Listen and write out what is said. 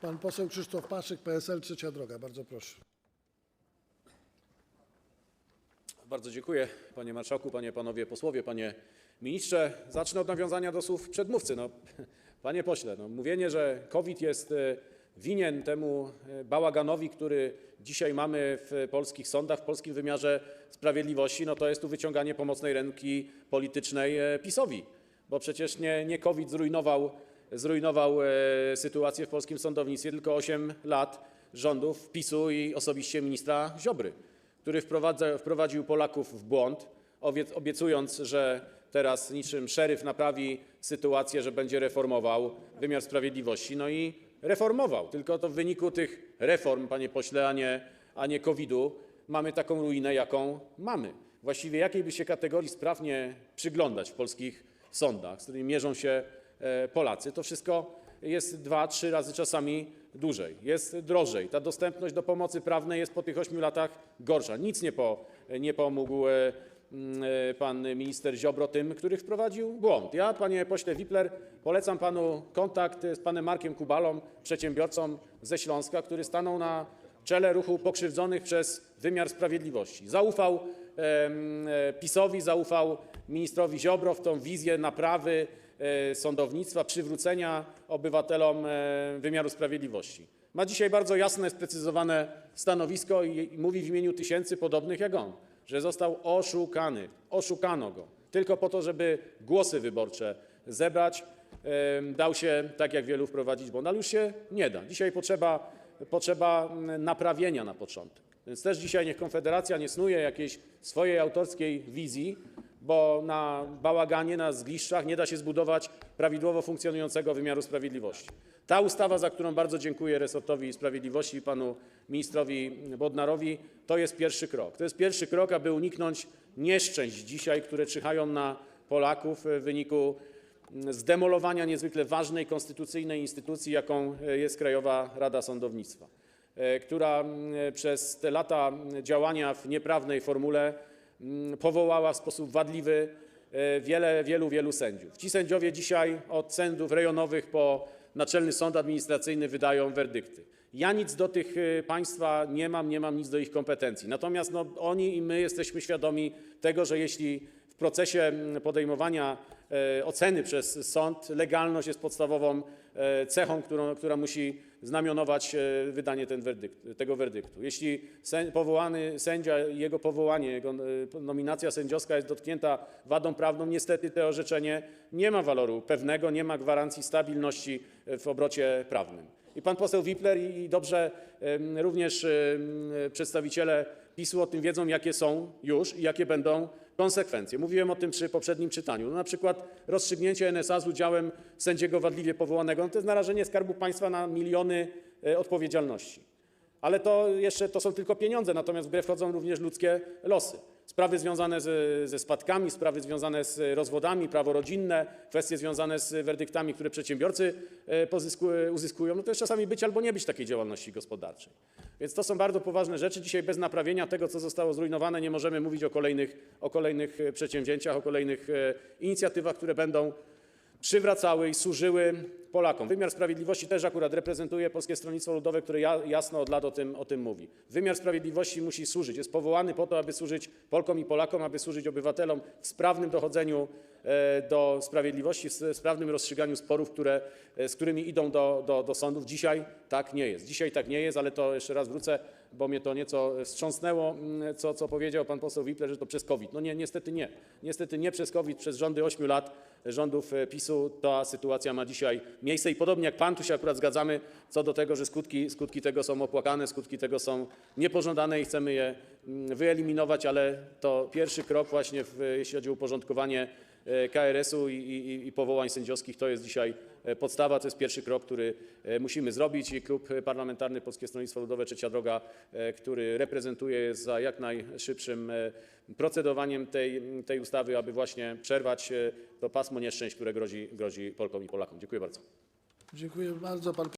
Pan poseł Krzysztof Paszyk, PSL, Trzecia Droga. Bardzo proszę. Bardzo dziękuję, panie marszałku, panie, panowie posłowie, panie ministrze. Zacznę od nawiązania do słów przedmówcy. No, panie pośle, no, mówienie, że COVID jest e, winien temu e, bałaganowi, który dzisiaj mamy w polskich sądach, w polskim wymiarze sprawiedliwości, no to jest tu wyciąganie pomocnej ręki politycznej e, PiSowi, bo przecież nie, nie COVID zrujnował, zrujnował e, sytuację w polskim sądownictwie, tylko 8 lat rządów PiSu i osobiście ministra Ziobry który wprowadził Polaków w błąd, obiec- obiecując, że teraz niczym szeryf naprawi sytuację, że będzie reformował wymiar sprawiedliwości. No i reformował, tylko to w wyniku tych reform, panie pośle, a nie, COVID-u, mamy taką ruinę, jaką mamy. Właściwie jakiej by się kategorii spraw nie przyglądać w polskich sądach, z którymi mierzą się Polacy, to wszystko jest dwa, trzy razy czasami dłużej, jest drożej. Ta dostępność do pomocy prawnej jest po tych ośmiu latach gorsza. Nic nie, po, nie pomógł e, mm, e, pan minister Ziobro tym, który wprowadził błąd. Ja, panie pośle Wipler, polecam panu kontakt z panem Markiem Kubalą, przedsiębiorcą ze Śląska, który stanął na czele ruchu pokrzywdzonych przez wymiar sprawiedliwości. Zaufał e, PiSowi, zaufał ministrowi Ziobro w tą wizję naprawy e, sądownictwa, przywrócenia obywatelom e, wymiaru sprawiedliwości. Ma dzisiaj bardzo jasne, sprecyzowane stanowisko i, mówi w imieniu tysięcy podobnych jak on, że został oszukany. Oszukano go tylko po to, żeby głosy wyborcze zebrać. Dał się, tak jak wielu, wprowadzić błąd, ale już się nie da. Dzisiaj potrzeba, potrzeba mm, naprawienia na początek. Więc też dzisiaj niech Konfederacja nie snuje jakiejś swojej autorskiej wizji, bo na bałaganie, na zgliszczach nie da się zbudować prawidłowo funkcjonującego wymiaru sprawiedliwości. Ta ustawa, za którą bardzo dziękuję resortowi sprawiedliwości i panu ministrowi Bodnarowi, to jest pierwszy krok. To jest pierwszy krok, aby uniknąć nieszczęść dzisiaj, które czyhają na Polaków w wyniku zdemolowania niezwykle ważnej konstytucyjnej instytucji, jaką jest Krajowa Rada Sądownictwa, e, która przez te lata działania w nieprawnej formule powołała w sposób wadliwy e, wiele, wielu, wielu sędziów. Ci sędziowie dzisiaj od sędziów rejonowych po Naczelny Sąd Administracyjny wydają werdykty. Ja nic do tych e, państwa nie mam, nie mam nic do ich kompetencji. Natomiast no, oni i my jesteśmy świadomi tego, że jeśli w procesie mm, podejmowania oceny przez sąd legalność jest podstawową e, cechą, która musi znamionować e, wydanie tego werdyktu. Jeśli powołany sędzia, i jego powołanie, jego e, nominacja sędziowska jest dotknięta wadą prawną, niestety to orzeczenie nie ma waloru pewnego, nie ma gwarancji stabilności e, w obrocie prawnym. I pan poseł Wipler i dobrze również przedstawiciele PiSu o tym wiedzą, jakie są już i jakie będą konsekwencje. Mówiłem o tym przy poprzednim czytaniu. No na przykład rozstrzygnięcie NSA z udziałem sędziego wadliwie powołanego, no to jest narażenie Skarbu Państwa na miliony e, odpowiedzialności. Ale to są tylko pieniądze, natomiast w grę wchodzą również ludzkie losy. Sprawy związane ze, spadkami, sprawy związane z rozwodami, prawo rodzinne, kwestie związane z werdyktami, które przedsiębiorcy e, uzyskują, no to jest czasami być albo nie być takiej działalności gospodarczej. Więc to są bardzo poważne rzeczy. Dzisiaj bez naprawienia tego, co zostało zrujnowane, nie możemy mówić o kolejnych, o kolejnych e, przedsięwzięciach, o kolejnych e, inicjatywach, które będą przywracały i służyły Polakom. Wymiar sprawiedliwości też akurat reprezentuje Polskie Stronnictwo Ludowe, które ja, jasno od lat o tym, mówi. Wymiar sprawiedliwości musi służyć, jest powołany po to, aby służyć Polkom i Polakom, aby służyć obywatelom w sprawnym dochodzeniu do sprawiedliwości, w sprawnym rozstrzyganiu sporów, e, z którymi idą do, sądów. Dzisiaj tak nie jest. Dzisiaj tak nie jest, ale to jeszcze raz wrócę, bo mnie to nieco wstrząsnęło, mm, co, powiedział pan poseł Wipler, że to przez COVID. No nie, niestety nie. Niestety nie przez COVID, przez rządy 8 lat rządów e, PiSu ta sytuacja ma dzisiaj miejsce i podobnie jak pan, tu się akurat zgadzamy co do tego, że skutki, tego są opłakane, skutki tego są niepożądane i chcemy je mm, wyeliminować, ale to pierwszy krok właśnie, jeśli chodzi o uporządkowanie e, KRS-u i, i, i powołań sędziowskich, to jest dzisiaj e, podstawa, to jest pierwszy krok, który e, musimy zrobić i Klub Parlamentarny Polskie Stronnictwo Ludowe Trzecia Droga, e, który reprezentuję, jest za jak najszybszym e, procedowaniem tej, tej ustawy, aby właśnie przerwać e, to pasmo nieszczęść, które grozi, grozi Polkom i Polakom. Dziękuję bardzo. Dziękuję bardzo. Pan